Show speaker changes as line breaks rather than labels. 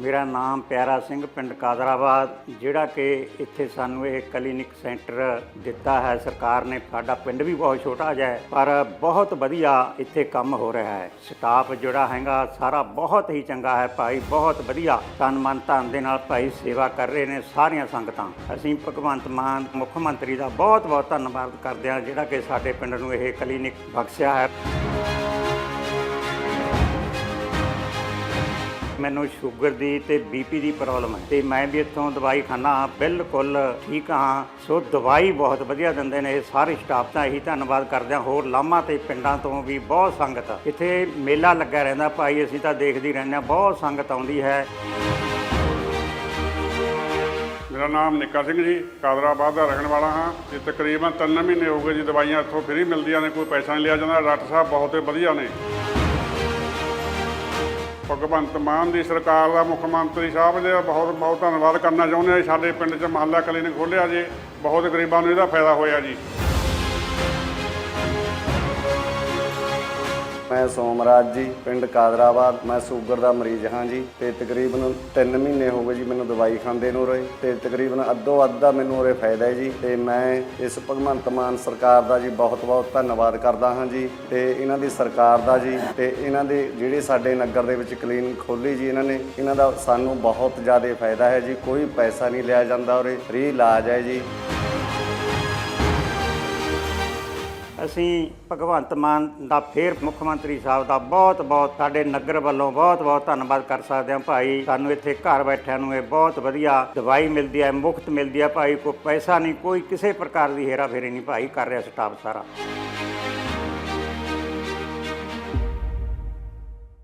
ਮੇਰਾ ਨਾਮ ਪਿਆਰਾ ਸਿੰਘ ਪਿੰਡ ਕਾਦਰਾਬਾਦ, ਜਿਹੜਾ ਕਿ ਇੱਥੇ ਸਾਨੂੰ ਇਹ ਕਲੀਨਿਕ ਸੈਂਟਰ ਦਿੱਤਾ ਹੈ। ਸਰਕਾਰ ਨੇ ਸਾਡਾ ਪਿੰਡ ਵੀ ਬਹੁਤ ਛੋਟਾ ਜਿਹਾ ਹੈ, ਪਰ ਬਹੁਤ ਵਧੀਆ ਇੱਥੇ ਕੰਮ ਹੋ ਰਿਹਾ ਹੈ। ਸਟਾਫ ਜਿਹੜਾ ਹੈਗਾ, ਸਾਰਾ ਬਹੁਤ ਹੀ ਚੰਗਾ ਹੈ ਭਾਈ, ਬਹੁਤ ਵਧੀਆ। ਤਨ ਮਨ ਧਨ ਦੇ ਨਾਲ ਭਾਈ ਸੇਵਾ ਕਰ ਰਹੇ ਨੇ ਸਾਰੀਆਂ ਸੰਗਤਾਂ। ਅਸੀਂ ਭਗਵੰਤ ਮਾਨ, ਮੁੱਖ ਮੰਤਰੀ ਦਾ ਬਹੁਤ ਬਹੁਤ ਧੰਨਵਾਦ ਕਰਦੇ ਹਾਂ, ਜਿਹੜਾ ਕਿ ਸਾਡੇ ਪਿੰਡ ਨੂੰ ਇਹ ਕਲੀਨਿਕ ਬਖਸ਼ਿਆ ਹੈ। ਮੈਨੂੰ ਸ਼ੂਗਰ ਦੀ ਤੇ ਬੀਪੀ ਦੀ ਪ੍ਰੋਬਲਮ ਹੈ। ਤੇ ਮੈਂ ਵੀ ਇੱਥੋਂ ਦਵਾਈ ਖਾਨਾ ਬਿਲਕੁਲ ਠੀਕ ਹਾਂ। ਸੋ ਦਵਾਈ ਬਹੁਤ ਵਧੀਆ ਦਿੰਦੇ ਨੇ ਸਾਰੇ ਸਟਾਫ ਦਾ ਇਹੀ ਧੰਨਵਾਦ ਕਰਦੇ ਹਾਂ। ਹੋਰ ਲਾਮਾ ਤੇ ਪਿੰਡਾਂ ਤੋਂ ਵੀ ਬਹੁਤ ਸੰਗਤ ਇੱਥੇ ਮੇਲਾ ਲੱਗਾ ਰਹਿੰਦਾ ਭਾਈ, ਅਸੀਂ ਤਾਂ ਦੇਖਦੇ ਰਹਿੰਦੇ ਹਾਂ, ਬਹੁਤ ਸੰਗਤ ਆਉਂਦੀ ਹੈ।
ਮੇਰਾ ਨਾਮ ਨਿੱਕਾ ਸਿੰਘ ਜੀ, ਕਾਦਰਾਬਾਦ ਦਾ ਰਹਿਣ ਵਾਲਾ ਹਾਂ। ਤੇ ਤਕਰੀਬਨ 3 ਮਹੀਨੇ ਹੋ ਗਏ ਜੀ, ਦਵਾਈਆਂ ਇੱਥੋਂ ਫ੍ਰੀ ਮਿਲਦੀਆਂ ਨੇ, ਕੋਈ ਪੈਸਾ ਨਹੀਂ ਲਿਆ ਜਾਂਦਾ। ਡਾਕਟਰ ਸਾਹਿਬ ਬਹੁਤ ਵਧੀਆ ਨੇ। ਭਗਵੰਤ ਮਾਨ ਦੀ ਸਰਕਾਰ ਦਾ ਮੁੱਖ ਮੰਤਰੀ ਸਾਹਿਬ ਦਾ ਬਹੁਤ ਬਹੁਤ ਧੰਨਵਾਦ ਕਰਨਾ ਚਾਹੁੰਦੇ ਹਾਂ ਜੀ। ਸਾਡੇ ਪਿੰਡ 'ਚ ਮਹੱਲਾ ਕਲੀਨਿਕ ਖੋਲ੍ਹਿਆ ਜੀ ਬਹੁਤ ਗਰੀਬਾਂ ਨੂੰ ਇਹਦਾ ਫਾਇਦਾ ਹੋਇਆ ਜੀ
ਮੈਂ ਸੋਮਰਾਜ ਜੀ, ਪਿੰਡ ਕਾਦਰਾਬਾਦ। ਮੈਂ ਸ਼ੂਗਰ ਦਾ ਮਰੀਜ਼ ਹਾਂ ਜੀ। ਤੇ ਤਕਰੀਬਨ 3 ਮਹੀਨੇ ਹੋ ਗਏ ਜੀ ਮੈਨੂੰ ਦਵਾਈ ਖਾਂਦੇ ਨੂੰ ਰਹੇ। ਤੇ ਤਕਰੀਬਨ ਅੱਧੋ ਅੱਧ ਦਾ ਮੈਨੂੰ ਉਰੇ ਫਾਇਦਾ ਹੈ ਜੀ। ਤੇ ਮੈਂ ਇਸ ਭਗਵੰਤ ਮਾਨ ਸਰਕਾਰ ਦਾ ਜੀ ਬਹੁਤ ਬਹੁਤ ਧੰਨਵਾਦ ਕਰਦਾ ਹਾਂ ਜੀ। ਤੇ ਇਹਨਾਂ ਦੀ ਸਰਕਾਰ ਦਾ ਜੀ ਤੇ ਇਹਨਾਂ ਦੇ ਜਿਹੜੇ ਸਾਡੇ ਨਗਰ ਦੇ ਵਿੱਚ ਕਲੀਨਿਕ ਖੋਲੀ ਜੀ ਇਹਨਾਂ ਨੇ, ਇਹਨਾਂ ਦਾ ਸਾਨੂੰ ਬਹੁਤ ਜ਼ਿਆਦਾ ਫਾਇਦਾ ਹੈ ਜੀ। ਕੋਈ ਪੈਸਾ ਨਹੀਂ ਲਿਆ ਜਾਂਦਾ ਉਰੇ। ਫ੍ਰੀ ਇਲਾਜ ਹੈ ਜੀ।
ਅਸੀਂ ਭਗਵੰਤ ਮਾਨ ਦਾ ਫੇਰ ਮੁੱਖ ਮੰਤਰੀ ਸਾਹਿਬ ਦਾ ਬਹੁਤ ਬਹੁਤ ਸਾਡੇ ਨਗਰ ਵੱਲੋਂ ਬਹੁਤ ਬਹੁਤ ਧੰਨਵਾਦ ਕਰ ਸਕਦੇ ਹਾਂ ਭਾਈ। ਸਾਨੂੰ ਇੱਥੇ ਘਰ ਬੈਠਿਆਂ ਨੂੰ ਇਹ ਬਹੁਤ ਵਧੀਆ ਦਵਾਈ ਮਿਲਦੀ ਹੈ, ਮੁਫਤ ਮਿਲਦੀ ਹੈ। ਭਾਈ ਕੋਈ ਪੈਸਾ ਨਹੀਂ, ਕੋਈ ਕਿਸੇ ਪ੍ਰਕਾਰ ਦੀ ਹੇਰਾ ਫੇਰੀ ਨਹੀਂ ਭਾਈ, ਕਰ ਰਿਹਾ ਸਟਾਫ ਸਾਰਾ।